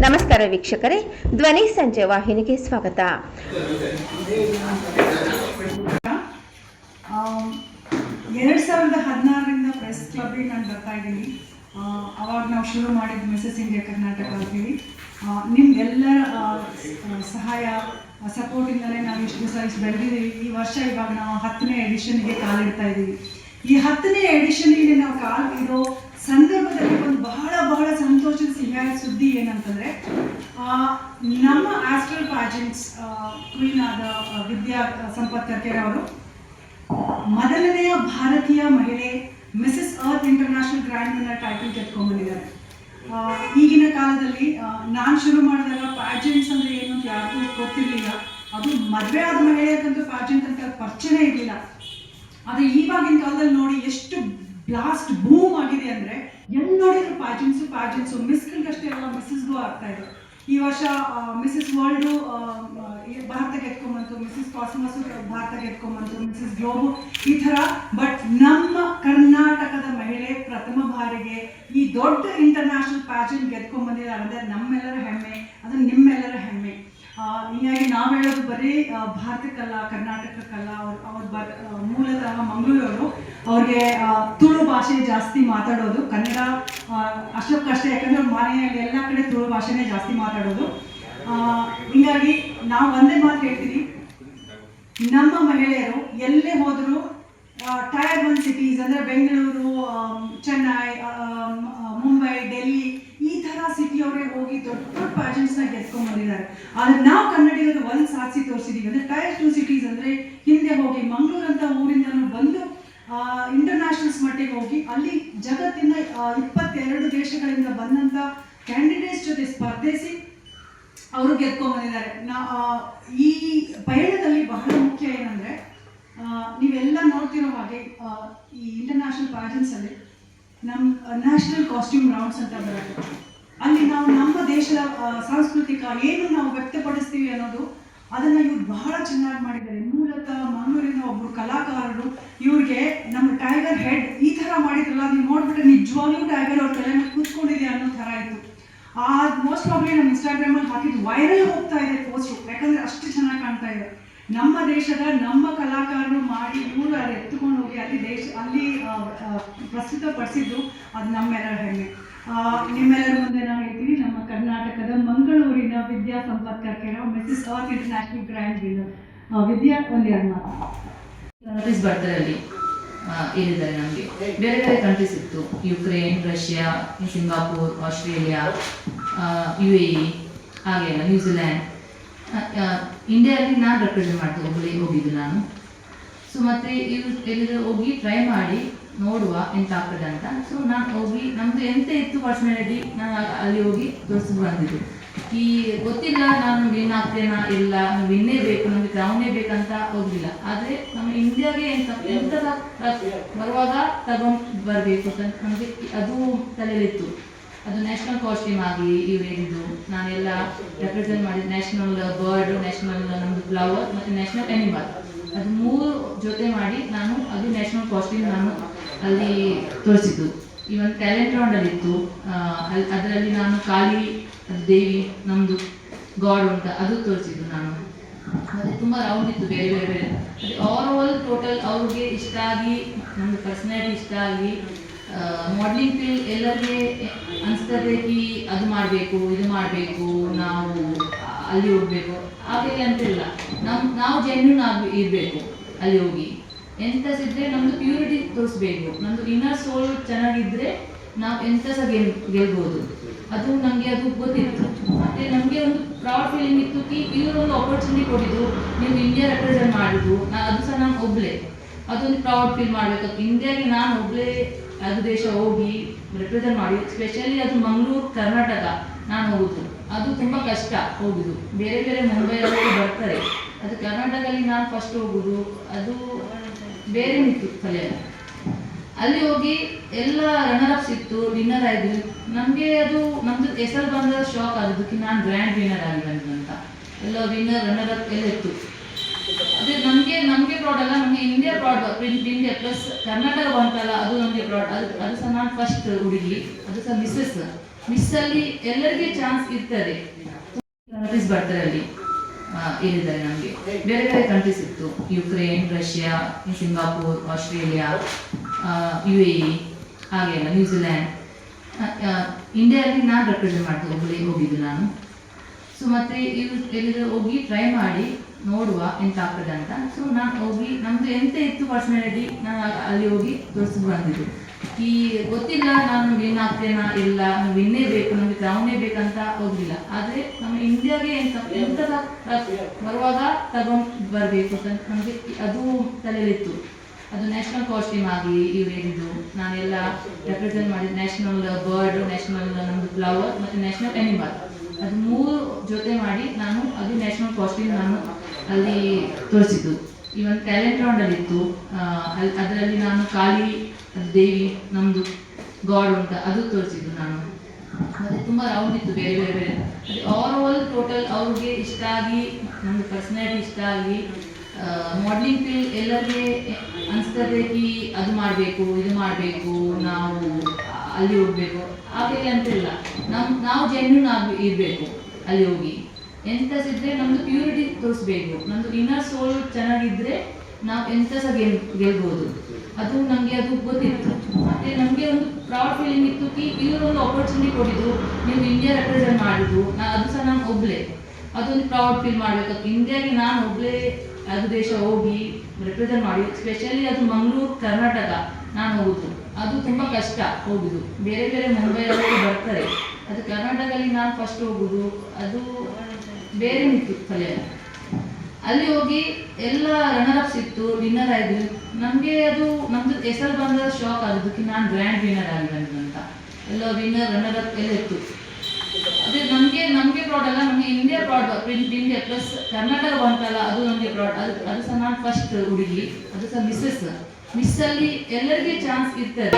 ನಮಸ್ಕಾರ ವೀಕ್ಷಕರೇ. ಧ್ವನಿ ಸಂಜೆ ವಾಹಿನಿಗೆ ಸ್ವಾಗತ. ಎರಡು ಸಾವಿರದ ಹದಿನಾರರಿಂದ ಪ್ರೆಸ್ ಕ್ಲಬ್ಗೆ ನಾನು ಬರ್ತಾ ಇದ್ದೀನಿ. ಅವಾಗ ನಾವು ಶುರು ಮಾಡಿದ ಮಿಸಸ್ ಇಂಡಿಯಾ ಕರ್ನಾಟಕ ಅಂತೇಳಿ ಸ- ಸಹಾಯ ಸಪೋರ್ಟಿಂದಲೇ ನಾವು ಇಷ್ಟು ದಿವಸ ಇಷ್ಟು ಬೆಳೆದಿದ್ದೀವಿ. ಈ ವರ್ಷ ಇವಾಗ ನಾವು ಹತ್ತನೇ ಎಡಿಷನ್ಗೆ ಕಾಲಿಡ್ತಾ ಇದ್ದೀವಿ. ಈ ಹತ್ತನೇ ಎಡಿಷನ್ಗೆ ನಾವು ಕಾಲಿಡೋ ಸಂದರ್ಭದಲ್ಲಿ ಒಂದು ಬಹಳ ಬಹಳ ಸಂತೋಷದ ಸಿಹಿಯಾದ ಸುದ್ದಿ ಏನಂತಂದ್ರೆ ನಮ್ಮ ಆಸ್ಟ್ರಲ್ ಪಾಜೆಂಟ್ಸ್ ಕ್ವೀನ್ ಆದ ವಿದ್ಯಾ ಸಂಪತ್ ಕರ್ಕೆರೆ ಅವರು ಮೊದಲನೆಯ ಭಾರತೀಯ ಮಹಿಳೆ Mrs Earth international grand winner title ಗೆದ್ಕೊಂಡ್ಬಂದಿದ್ದಾರೆ ಆ, ಈಗಿನ ಕಾಲದಲ್ಲಿ ನಾನು ಶುರು ಮಾಡಿದಾಗ ಪ್ಯಾಜೆಂಟ್ಸ್ ಅಂದ್ರೆ ಏನು ಅಂತ ಯಾರಿಗೂ ಗೊತ್ತಿರಲಿಲ್ಲ. ಅದು ಮದುವೆ ಆದ ಮಹಿಳೆಯರ್ಗಂತೂ ಪ್ಯಾಜೆಂಟ್ ಅಂತ ಪರಿಚಯನೇ ಇರಲಿಲ್ಲ. ಆದರೆ ಇವಾಗಿನ ಕಾಲದಲ್ಲಿ ನೋಡಿ ಎಷ್ಟು ಬ್ಲಾಸ್ಟ್ ಬೂಮ್ ಆಗಿದೆ ಅಂದ್ರೆ ಎಲ್ಲಿ ನೋಡಿದ್ರು ಮಿಸ್ ಪ್ಯಾಜೆಂಟ್ಸು ಎಲ್ಲ ಮಿಸ್ಸಸ್ಗೂ ಆಗ್ತಾ ಇದ್ರು ಈ ವರ್ಷ ಮಿಸಸ್ ವರ್ಲ್ಡು ಭಾರತ ಗೆದ್ಕೊಂಬಂತು ಮಿಸಸ್ ಕಾಸ್ಮಸ್ ಭಾರತ ಗೆದ್ಕೊಂಬಂತು ಮಿಸಸ್ ಗ್ಲೋಬು ಈ ಥರ. ಬಟ್ ನಮ್ಮ ಕರ್ನಾಟಕದ ಮಹಿಳೆ ಪ್ರಥಮ ಬಾರಿಗೆ ಈ ದೊಡ್ಡ ಇಂಟರ್ನ್ಯಾಷನಲ್ ಪ್ಯಾಜೆಂಟ್ ಗೆದ್ಕೊಂಬಂದಿದ್ದಾರೆ ಅಂದರೆ ನಮ್ಮೆಲ್ಲರ ಹೆಮ್ಮೆ ಅದು ನಿಮ್ಮೆಲ್ಲರ ಹೀಗಾಗಿ ನಾವು ಹೇಳೋದು ಬರೀ ಭಾರತಕ್ಕಲ್ಲ ಕರ್ನಾಟಕಕ್ಕಲ್ಲ ಅವ್ರು ಅವ್ರು ಬರ್ ಮೂಲತಃ ಮಂಗಳೂರವರು ಅವ್ರಿಗೆ ತುಳು ಭಾಷೆ ಜಾಸ್ತಿ ಮಾತಾಡೋದು. ಕನ್ನಡ ಅಷ್ಟಕ್ಕಷ್ಟೇ ಅಷ್ಟಕ್ಕೆ ಯಾಕಂದ್ರೆ ಅವ್ರ ಮನೆಯಲ್ಲಿ ಎಲ್ಲ ಕಡೆ ತುಳು ಭಾಷೆನೇ ಜಾಸ್ತಿ ಮಾತಾಡೋದು. ಹೀಗಾಗಿ ನಾವು ಒಂದೇ ಮಾತು ಹೇಳ್ತೀವಿ ನಮ್ಮ ಮಹಿಳೆಯರು ಎಲ್ಲೇ ಹೋದರೂ ಟೈರ್ ಒನ್ ಸಿಟೀಸ್ ಅಂದರೆ ಬೆಂಗಳೂರು ಚೆನ್ನೈ ಮುಂಬೈ, ಡೆಲ್ಲಿ ಈ ಅವರೇ ಹೋಗಿ ದೊಡ್ಡ ದೊಡ್ಡ ಪ್ಯಾಜೆಂಟ್ಸ್ನ ಗೆದ್ಕೊಂಡ್ ಬಂದಿದ್ದಾರೆ ಆದ್ರೆ ನಾವು ಕನ್ನಡಿಗರು ಒಂದು ಸಾಧಿಸಿ ತೋರಿಸಿದೀವಿ. ಅಂದ್ರೆ ಟೈರ್ ಟು ಸಿಟೀಸ್ ಅಂದ್ರೆ ಹಿಂದೆ ಹೋಗಿ ಮಂಗಳೂರು ಅಂತ ಊರಿಂದನೂ ಬಂದು ಇಂಟರ್ನ್ಯಾಷನಲ್ಸ್ ಮಟ್ಟಿಗೆ ಹೋಗಿ ಅಲ್ಲಿ ಜಗತ್ತಿನ ಇಪ್ಪತ್ತೆರಡು ದೇಶಗಳಿಂದ ಬಂದಂತ ಕ್ಯಾಂಡಿಡೇಟ್ಸ್ ಜೊತೆ ಸ್ಪರ್ಧಿಸಿ ಅವರು ಗೆದ್ಕೊಂಡ್ಬಂದಿದ್ದಾರೆ ನಾ ಈ ಪಯಣದಲ್ಲಿ ಬಹಳ ಮುಖ್ಯ ಏನಂದ್ರೆ ನೀವೆಲ್ಲ ನೋಡ್ತಿರೋ ಹಾಗೆ ಈ ಇಂಟರ್ನ್ಯಾಷನಲ್ ಪ್ಯಾಜೆಂಟ್ಸಲ್ಲಿ ನಮ್ಮ ನ್ಯಾಷನಲ್ ಕಾಸ್ಟ್ಯೂಮ್ ರೌಂಡ್ಸ್ ಅಂತ ಬರುತ್ತೆ. ಅಲ್ಲಿ ನಾವು ನಮ್ಮ ದೇಶದ ಸಾಂಸ್ಕೃತಿಕ ಏನು ನಾವು ವ್ಯಕ್ತಪಡಿಸ್ತೀವಿ ಅನ್ನೋದು, ಅದನ್ನ ಇವ್ರು ಬಹಳ ಚೆನ್ನಾಗಿ ಮಾಡಿದ್ದಾರೆ. ಮೂಲತಃ ಮಂಗಳೂರಿನ ಒಬ್ರು ಕಲಾಕಾರರು ಇವ್ರಿಗೆ ನಮ್ಮ ಟೈಗರ್ ಹೆಡ್ ಈ ಥರ ಮಾಡಿದ್ರಲ್ಲ, ನೀವು ನೋಡ್ಬಿಟ್ರೆ ನಿಜವಾಗ್ಲೂ ಟೈಗರ್ ಅವ್ರ ತಲೆ ಕೂತ್ಕೊಂಡಿದೆ ಅನ್ನೋ ಥರ ಇತ್ತು. ಆ ಮೋಸ್ಟ್ ಪ್ರಾಬ್ಲಿ ನಮ್ಮ ಇನ್ಸ್ಟಾಗ್ರಾಮಲ್ಲಿ ಹಾಕಿದ್ದು ವೈರಲ್ ಹೋಗ್ತಾ ಇದೆ ಪೋಸ್ಟು ಯಾಕಂದ್ರೆ ಅಷ್ಟು ಚೆನ್ನಾಗಿ ಕಾಣ್ತಾ ಇದೆ. ನಮ್ಮ ದೇಶದ ನಮ್ಮ ಕಲಾಕಾರರು ಮಾಡಿ ಇವರು ಅಲ್ಲಿ ಎತ್ತುಕೊಂಡು ಹೋಗಿ ಅಲ್ಲಿ ದೇಶ, ಅಲ್ಲಿ ಪ್ರಸ್ತುತ ಪಡಿಸಿದ್ದು ಅದು ನಮ್ಮೆಲ್ಲರ ಹೆಮ್ಮೆ. ನಿಮ್ಮೆಲ್ಲರ ಮುಂದೆ ನಾವು ಹೇಳ್ತೀವಿ, ನಮ್ಮ ಕರ್ನಾಟಕದ ಮಂಗಳೂರಿನ Vidya Sampath Karkera Mrs Earth international grand winner Vidya ಒಂದೆರಡು ಮಾತು. ಕಂಟ್ರೀಸ್ ಬರ್ತಾರಲ್ಲಿ ಏನಿದ್ದಾರೆ ನಮಗೆ? ಬೇರೆ ಬೇರೆ ಕಂಟ್ರೀಸ್ ಇತ್ತು. Ukraine Russia Singapore Australia U A E ಹಾಗೆಲ್ಲ ನ್ಯೂಜಿಲ್ಯಾಂಡ್ ಇಂಡಿಯಾದಲ್ಲಿ ನಾನು ರೆಪ್ರೆಸೆಂಟ್ ಮಾಡ್ತೀನಿ ಒಬ್ಬಳೇ ಹೋಗಿದ್ದು ನಾನು. ಸೊ ಮತ್ತೆ ಇವ್ರು ಎಲ್ಲಿದ್ರು ಹೋಗಿ ಟ್ರೈ ಮಾಡಿ, ನೋಡುವ ಎಂತ ಆಗ್ತದೆ ಅಂತ. ಸೊ ನಾನು ಹೋಗಿ, ನಮ್ದು ಎಂತ ಇತ್ತು ಪರ್ಸನಾಲಿಟಿ ನಾನು ಅಲ್ಲಿ ಹೋಗಿ ತೋರಿಸ್ಕೊಂಡು ಬಂದಿದ್ದು ಈ ಗೊತ್ತಿಲ್ಲ, ನಾನು ವಿನ್ ಆಗ್ತೇನಾ, ಇಲ್ಲ ವಿನ್ನೇ ಬೇಕು, ನಮಗೆ ಕ್ರೌನೇ ಬೇಕಂತ ಹೋಗಿಲ್ಲ ಆದರೆ, ನಮ್ಮ ಇಂಡಿಯಾಗೆ ಎಂತ ಎಂತ ಬರುವಾಗ ತಗೊಂಡು ಬರಬೇಕು ಅಂತ ನಮಗೆ ಅದು ತಲೆಯಲ್ಲಿತ್ತು. ಅದು ನ್ಯಾಷನಲ್ ಕಾಸ್ಟ್ಯೂಮ್ ಆಗಲಿ ಇವು ಹೇಳಿದ್ದು. ನಾನೆಲ್ಲ ರೆಪ್ರೆಸೆಂಟ್ ಮಾಡಿ ನ್ಯಾಷನಲ್ ಬರ್ಡ್ ನ್ಯಾಷನಲ್ ನಮ್ಮದು ಫ್ಲವರ್ ಮತ್ತು ನ್ಯಾಷನಲ್ ಅನಿಮಲ್ ಅದು ಮೂರು ಜೊತೆ ಮಾಡಿ ನಾನು ಅದು ನ್ಯಾಷನಲ್ ಕಾಸ್ಟ್ಯೂಮ್ ನಾನು ಅಲ್ಲಿ ತೋರಿಸಿದ್ದು. ಇವನ್ ಟ್ಯಾಲೆಂಟ್ ರೌಂಡಲ್ಲಿ ಇತ್ತು. ಅಲ್ಲಿ ಅದರಲ್ಲಿ ನಾನು ಕಾಳಿ ದೇವಿ ನಮ್ಮದು ಗಾಡ್ ಅಂತ ಅದು ತೋರಿಸಿದ್ದು ನಾನು. ಮತ್ತು ತುಂಬ ರೌಂಡ್ ಇತ್ತು ಬೇರೆ ಬೇರೆ ಬೇರೆ. ಅದೇ ಆಲ್ ಓವರ್ ಟೋಟಲ್ ಅವ್ರಿಗೆ ಇಷ್ಟ ಆಗಿ ನಮ್ಮದು ಪರ್ಸನಾಲಿಟಿ ಇಷ್ಟ ಆಗಿ ಮಾಡ್ಲಿಂಗ್ ಫೀಲ್ಡ್ ಎಲ್ಲರಿಗೆ ಅನಿಸ್ತದೆ ಕಿ ಅದು ಮಾಡಬೇಕು, ಇದು ಮಾಡಬೇಕು, ನಾವು ಅಲ್ಲಿ ಹೋಗಬೇಕು. ಹಾಗೆ ಅಂತಿಲ್ಲ. ನಮ್, ನಾವು ಜೆನ್ಯೂನ್ ಆಗಿ ಇರಬೇಕು ಅಲ್ಲಿ ಹೋಗಿ. ಎಂತ ಸಿದ್ರೆ ನಮ್ಮದು ಪ್ಯೂರಿಟಿ ತೋರಿಸ್ಬೇಕು. ನಮ್ದು ಇನ್ನರ್ ಸೋಲ್ ಚೆನ್ನಾಗಿದ್ರೆ ನಾವು ಎಂತ ಸಹ ಗೆಲ್, ಗೆಲ್ಬೋದು. ಅದು ನಮಗೆ ಅದು ಗೊತ್ತಿತ್ತು ಮತ್ತೆ ನಮಗೆ ಒಂದು ಪ್ರೌಡ್ ಫೀಲಿಂಗ್ ಇತ್ತು ಕಿ, ಇವರು ಒಂದು ಆಪರ್ಚುನಿಟಿ ಕೊಟ್ಟಿದ್ದು ನೀವು ಇಂಡಿಯಾ ರೆಪ್ರೆಸೆಂಟ್ ಮಾಡಿದ್ರು. ಅದು ಸಹ ನಾನು ಒಬ್ಳೆ. ಅದೊಂದು ಪ್ರೌಡ್ ಫೀಲ್ ಮಾಡಬೇಕು. ಇಂಡಿಯಾಗೆ ನಾನು ಒಬ್ಳೆ ಅದು ದೇಶ ಹೋಗಿ ರೆಪ್ರೆಸೆಂಟ್ ಮಾಡಿ ಸ್ಪೆಷಲಿ ಅದು ಮಂಗಳೂರು, ಕರ್ನಾಟಕ, ನಾನು ಹೋಗುದು. ಅದು ತುಂಬ ಕಷ್ಟ ಹೋಗುದು. ಬೇರೆ ಬೇರೆ ಮುಂಬೈ ಬರ್ತಾರೆ. ಅದು ಕರ್ನಾಟಕದಲ್ಲಿ ನಾನು ಫಸ್ಟ್ ಹೋಗುದು. ಅದು ಬೇರೆ ನಿಂತು ಕಲೆ ಅಲ್ಲಿ ಹೋಗಿ ಎಲ್ಲ ರನ್ನರ್ ಅಪ್ಸ್ ಇತ್ತು ವಿನ್ನರ್ ಆಯ್ತು ನಮಗೆ ಅದು ನಮ್ದು ಹೆಸರು ಬಂದ ಶಾಕ್ ಆಗೋದಕ್ಕೆ ನಾನು ಗ್ರ್ಯಾಂಡ್ ವಿನ್ನರ್ ಆಗಿ ಅಂತ. ಎಲ್ಲ ವಿನ್ನರ್ ರನ್ನರ್ ಅಪ್ ಎಲ್ಲ ಇತ್ತು. ಅದೇ ನಮಗೆ ನಮಗೆ ಪ್ರಾಡ್ ಅಲ್ಲ, ನಮಗೆ India proud print India plus Karnataka ಬಂತಲ್ಲ ಅದು ನಮಗೆ ಪ್ರಾಡ್ ಅದು ಅದು ಸಹ ನಾನು ಫಸ್ಟ್ ಹುಡುಗಿ. ಅದು ಸಹ ಮಿಸ್ಸಸ್ ಮಿಸ್ಸಲ್ಲಿ ಎಲ್ಲರಿಗೆ ಚಾನ್ಸ್ ಇರ್ತದೆ. ಕಂಟ್ರೀಸ್ ಬರ್ತಾರೆ ಅಲ್ಲಿ. ಏನಿದ್ದಾರೆ ನಮಗೆ? ಬೇರೆ ಬೇರೆ ಕಂಟ್ರೀಸ್ ಇತ್ತು. Ukraine Russia Singapore Australia U A ಹಾಗೆಲ್ಲ ನ್ಯೂಜಿಲ್ಯಾಂಡ್ ಇಂಡಿಯಾದಲ್ಲಿ ನಾನು ರೆಪ್ರೆಸೆಂಟ್ ಮಾಡ್ತೀನಿ. ಒಬ್ಬಳೇ ಹೋಗಿದ್ದು ನಾನು. ಸೊ ಮತ್ತೆ ಇವ್ರು ಎಲ್ಲಿದ್ರು ಹೋಗಿ ಟ್ರೈ ಮಾಡಿ ನೋಡುವ ಎಂತ ಆಗ್ತದೆ ಅಂತ. ಸೊ ನಾನು ಹೋಗಿ, ನಮ್ದು ಎಂತ ಇತ್ತು ಪರ್ಸನಾಲಿಟಿ ನಾನು ಅಲ್ಲಿ ಹೋಗಿ ತೋರಿಸಿದ್ದು ಬಂದಿದ್ದು ಈ ಗೊತ್ತಿಲ್ಲ ನಾನು ವಿನ್ ಆಗ್ತೇನಾ, ಇಲ್ಲ ವಿನ್ನೇ ಬೇಕು, ನಮಗೆ ಕ್ರೌನೇ ಬೇಕಂತ ಹೋಗ್ಲಿಲ್ಲ. ಆದ್ರೆ ನಮ್ಮ ಇಂಡಿಯಾಗೆ ಎಂತ ಎಂತ ಬರುವಾಗ ತಗೊಂಡು ಬರಬೇಕು ಅಂತ ನಮಗೆ ಅದು ತಲೆಯಲ್ಲಿತ್ತು. ಅದು ನ್ಯಾಷನಲ್ ಕಾಸ್ಟ್ಯೂಮ್ ಆಗಿ ಇವು ಹೇಳಿದ್ದು ನಾನೆಲ್ಲ ರೆಪ್ರೆಸೆಂಟ್ ಮಾಡಿದ್ದು ನ್ಯಾಷನಲ್ ಬರ್ಡ್ ನ್ಯಾಷನಲ್ ನಮ್ಮದು ಫ್ಲವರ್ ಮತ್ತು ನ್ಯಾಷನಲ್ ಅನಿಮಲ್ ಅದು ಮೂರು ಜೊತೆ ಮಾಡಿ ನಾನು ಅದು ನ್ಯಾಷನಲ್ ಕಾಸ್ಟ್ಯೂಮ್ ನಾನು ಅಲ್ಲಿ ತೋರಿಸಿದ್ದು. ಇವನ್ ಟ್ಯಾಲೆಂಟ್ ರೌಂಡಲ್ಲಿ ಇತ್ತು. ಅದರಲ್ಲಿ ನಾನು ಕಾಳಿ ದೇವಿ ನಮ್ಮದು ಗಾಡ್ ಅಂತ ಅದು ತೋರಿಸಿದ್ದು ನಾನು. ಮತ್ತೆ ತುಂಬ ರೌಂಡ್ ಇತ್ತು ಬೇರೆ ಬೇರೆ ಬೇರೆ. ಅದೇ ಆಲ್ ಓವರ್ ಟೋಟಲ್ ಅವ್ರಿಗೆ ಇಷ್ಟ ಆಗಿ ನಮ್ಮದು ಪರ್ಸನಾಲಿಟಿ ಇಷ್ಟ ಆಗಿ ಮಾಡ್ಲಿಂಗ್ ಫೀಲ್ ಎಲ್ಲರಿಗೆ ಅನಿಸ್ತದೆ ಕಿ ಅದು ಮಾಡಬೇಕು, ಇದು ಮಾಡಬೇಕು, ನಾವು ಅಲ್ಲಿ ಹೋಗ್ಬೇಕು. ಹಾಗೆ ಅಂತಿಲ್ಲ. ನಮ್, ನಾವು ಜೆನ್ಯೂನ್ ಆಗಿ ಇರಬೇಕು ಅಲ್ಲಿ ಹೋಗಿ. ಎಂತ ಇದ್ರೆ ನಮ್ದು ಪ್ಯೂರಿಟಿ ತೋರಿಸ್ಬೇಕು. ನಮ್ದು ಇನ್ನರ್ ಸೋಲ್ ಚೆನ್ನಾಗಿದ್ರೆ ನಾವು ಎಂತ ಸಹ ಗೆಲ್, ಗೆಲ್ಬೋದು. ಅದು ನಮಗೆ ಅದು ಗೊತ್ತಿತ್ತು. ಮತ್ತೆ ನಮಗೆ ಒಂದು ಪ್ರೌಡ್ ಫೀಲಿಂಗ್ ಇತ್ತು ಕಿ, ಇವರು ಒಂದು ಆಪರ್ಚುನಿಟಿ ಕೊಟ್ಟಿದ್ದು ನೀವು ಇಂಡಿಯಾ ರೆಪ್ರೆಸೆಂಟ್ ಮಾಡಿದ್ದು ಅದು ಸಹ ನಾನು ಒಬ್ಳೆ. ಅದೊಂದು ಪ್ರೌಡ್ ಫೀಲ್ ಮಾಡಬೇಕು. ಇಂಡಿಯಾಗೆ ನಾನು ಒಬ್ಳೆ ಅದು ದೇಶ ಹೋಗಿ ರೆಪ್ರೆಸೆಂಟ್ ಮಾಡಿ ಸ್ಪೆಷಲಿ ಅದು ಮಂಗಳೂರು, ಕರ್ನಾಟಕ, ನಾನು ಹೋಗುದು. ಅದು ತುಂಬ ಕಷ್ಟ ಹೋಗುದು. ಬೇರೆ ಬೇರೆ ಮುಂಬೈ ಅವರು ಬರ್ತಾರೆ. ಅದು ಕರ್ನಾಟಕದಲ್ಲಿ ನಾನು ಫಸ್ಟ್ ಹೋಗುದು. ಅದು ಬೇರೆ ಇತ್ತು ಕಲೆ. ಅಲ್ಲಿ ಹೋಗಿ ಎಲ್ಲ ರನ್ನರ್ ಇತ್ತು ವಿನ್ನರ್ ಆಯ್ತು ನಮಗೆ ಅದು ನಮ್ದು ಹೆಸರು ಬಂದ ಶಾಕ್ ಆಗೋದಕ್ಕೆ ನಾನು ಗ್ರ್ಯಾಂಡ್ ವಿನ್ನರ್ ಆಗಿದ್ದೇನೆ ಅಂತ. ಎಲ್ಲ ವಿನ್ನರ್ ರನ್ನರ್ ಅಪ್ ಎಲ್ಲ ಇತ್ತು. ಅದೇ ನಮಗೆ ನಮಗೆ ಬ್ರಾಡ್ ಅಲ್ಲ, ನಮಗೆ India broad print India plus Karnataka ಬಂತಲ್ಲ, ಅದು ನಮಗೆ ಬ್ರಾಡ್ ಅದು ಅದು ಸಹ ನಾನು ಫಸ್ಟ್ ಹುಡುಗಿ, ಅದು ಸಹ ಮಿಸ್ಸಸ್ ಮಿಸ್ಸಲ್ಲಿ ಎಲ್ಲರಿಗೆ ಚಾನ್ಸ್ ಇರ್ತದೆ.